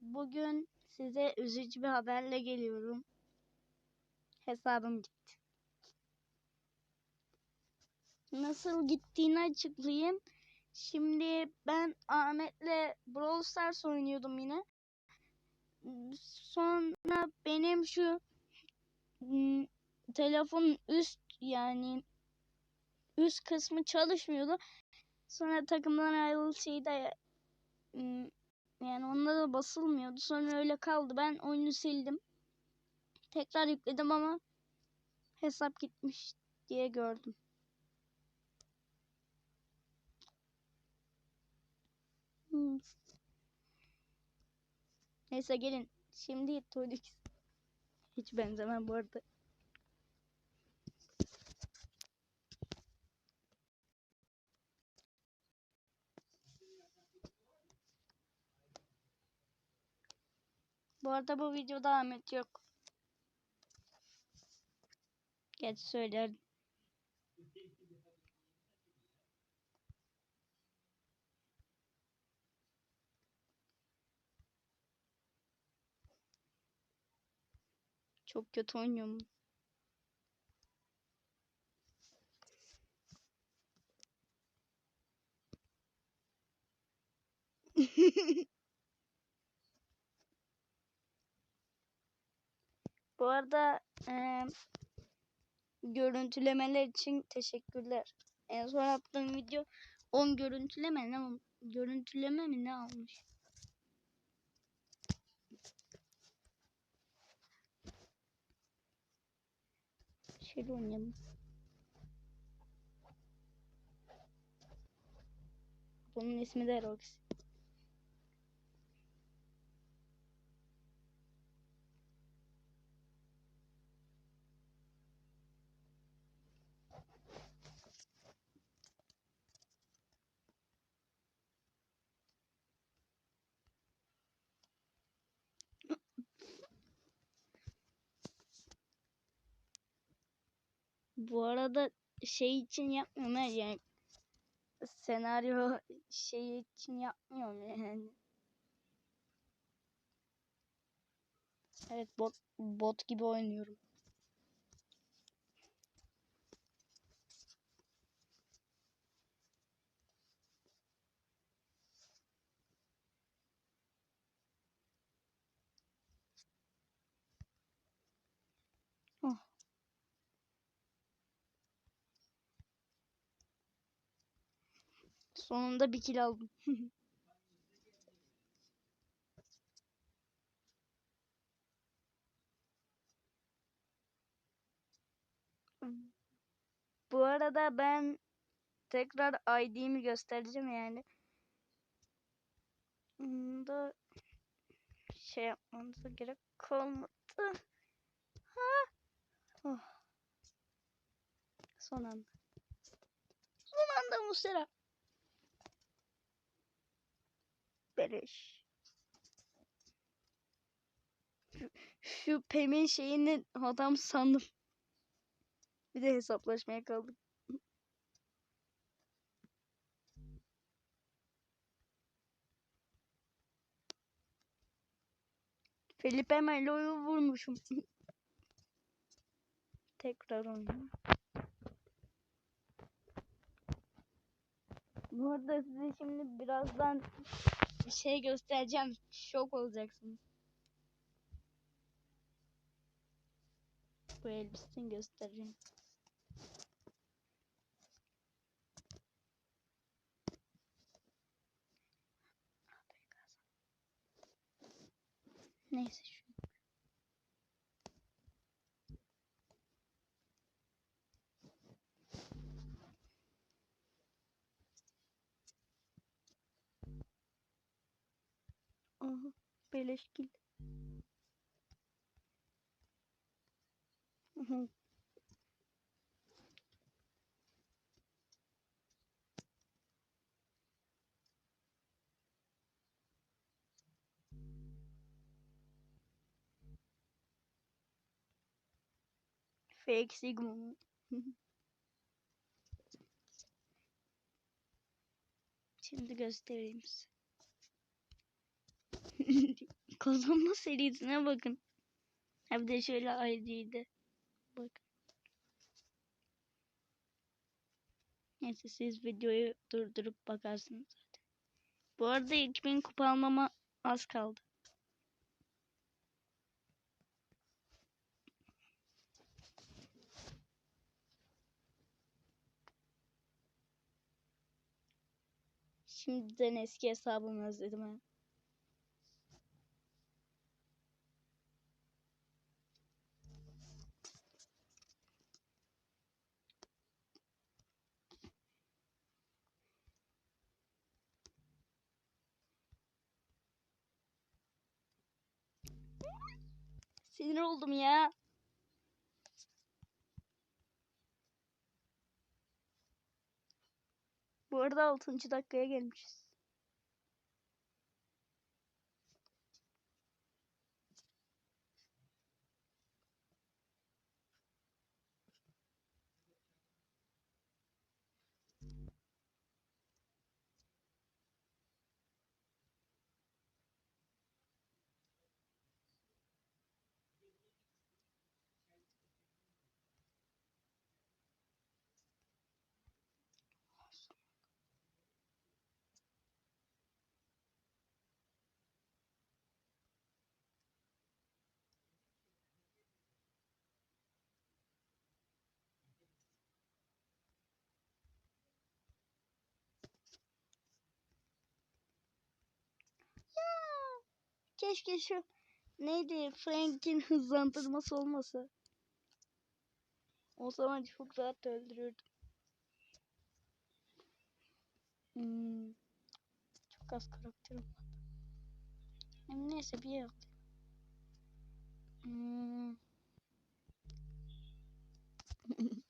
Bugün size üzücü bir haberle geliyorum. Hesabım gitti. Nasıl gittiğini açıklayayım. Şimdi ben Ahmet'le Brawl Stars oynuyordum yine. Sonra benim şu hmm, telefonun üst yani üst kısmı çalışmıyordu. Sonra takımdan hmm, yani onda da basılmıyordu. Sonra öyle kaldı. Ben oyunu sildim. Tekrar yükledim ama hesap gitmiş diye gördüm. Neyse gelin. Şimdi Tolix. Hiç benzemem bu arada. Bu arada bu videoda Ahmet yok. Geç söylerdim. Çok kötü oynuyorum. Bu arada eee, görüntülemeler için teşekkürler. En son attığım video 10 görüntüleme ne görüntüleme mi ne almış? Şöyle oynayalım. Bunun ismi de Rox. Bu arada şey için yapmıyorum ha yani senaryo şey için yapmıyorum yani. Evet bot bot gibi oynuyorum. Oh. Sonunda bir kill aldım. Bu arada ben tekrar ID'mi göstereceğim yani. Bunda şey yapmanıza gerek kalmadı. Ha. Oh. Son anda. Son anda Musera. Beleş. Şu, şu Pem'in şeyini adam sandım. Bir de hesaplaşmaya kaldık. Felipe Melo'yu vurmuşum. Tekrar oynayayım. Bu arada size şimdi birazdan bir şey göstereceğim. Şok olacaksınız. Bu elbisesini göstereceğim. Neyse şu. pela Birleşkil. Hı uhum. Fake Sigmund. Şimdi göstereyim size. Kazanma serisine bakın. Hem de şöyle ID'de. Bak. Neyse siz videoyu durdurup bakarsınız zaten. Bu arada 2000 kupa almama az kaldı. Şimdiden eski hesabımı özledim ha. Sinir oldum ya. Bu arada 6. dakikaya gelmişiz. Keşke şu neydi Frank'in hızlandırması olmasa. O zaman çok rahat öldürürdüm. Hmm. Çok az karakterim var. Hem neyse bir yer. Hmm.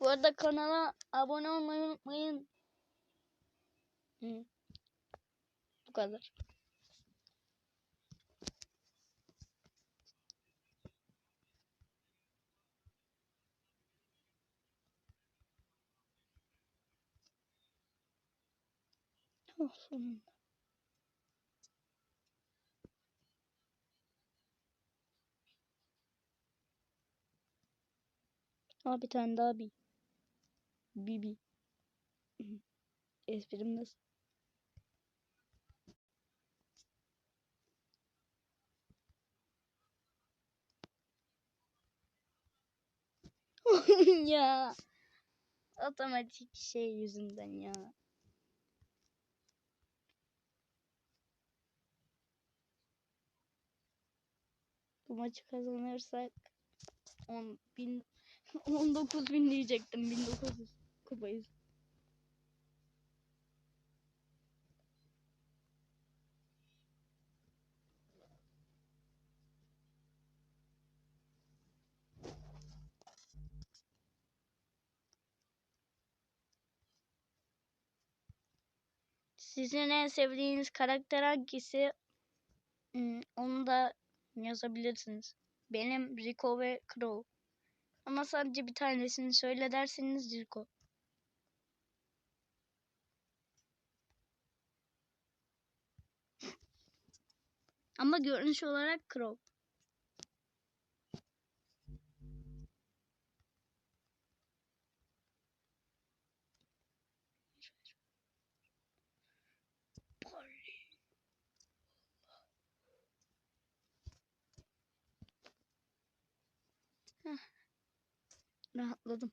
Bu arada kanala abone olmayı unutmayın. Bu kadar. Oh, sonunda. Aa bir tane daha bir. Bibi. Esprim nasıl? Ya. Otomatik şey yüzünden ya. Bu maçı kazanırsak 10 bin 19 bin diyecektim 1900 kupayız. Sizin en sevdiğiniz karakter hangisi? Hmm, onu da yazabilirsiniz. Benim Rico ve Crow. Ama sadece bir tanesini söyle derseniz Rico. Ama görünüş olarak Crow. Rahatladım.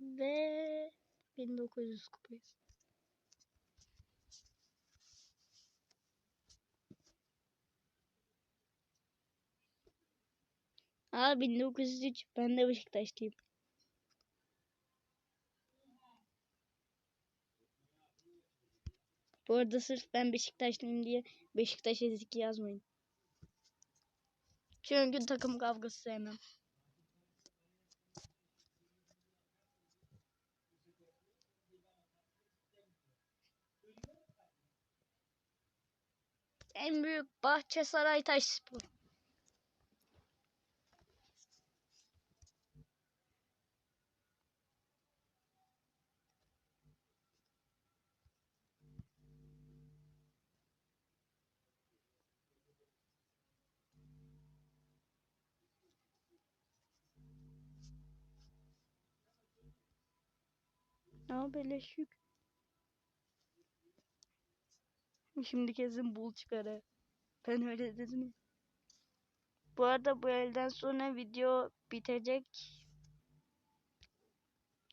Ve 1900 kupayız. Aa 1903 ben de Beşiktaşlıyım. Bu arada sırf ben Beşiktaşlıyım diye Beşiktaş ezik yazmayın. Çünkü takım kavgası sevmem. En büyük bahçe Saraytaş Spor. Yük. Şimdi kesin bul çıkar ha. Ben öyle dedim. Bu arada bu elden sonra video bitecek.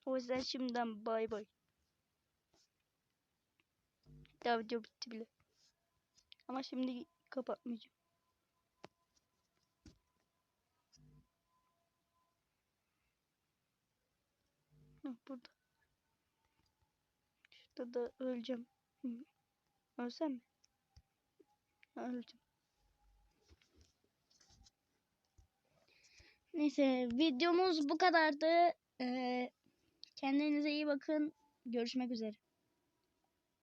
O yüzden şimdiden bay bay. Daha video bitti bile. Ama şimdi kapatmayacağım. Heh, burada. Şurada da öleceğim. Ölsem mi? Öldüm. Neyse videomuz bu kadardı. Ee, kendinize iyi bakın. Görüşmek üzere.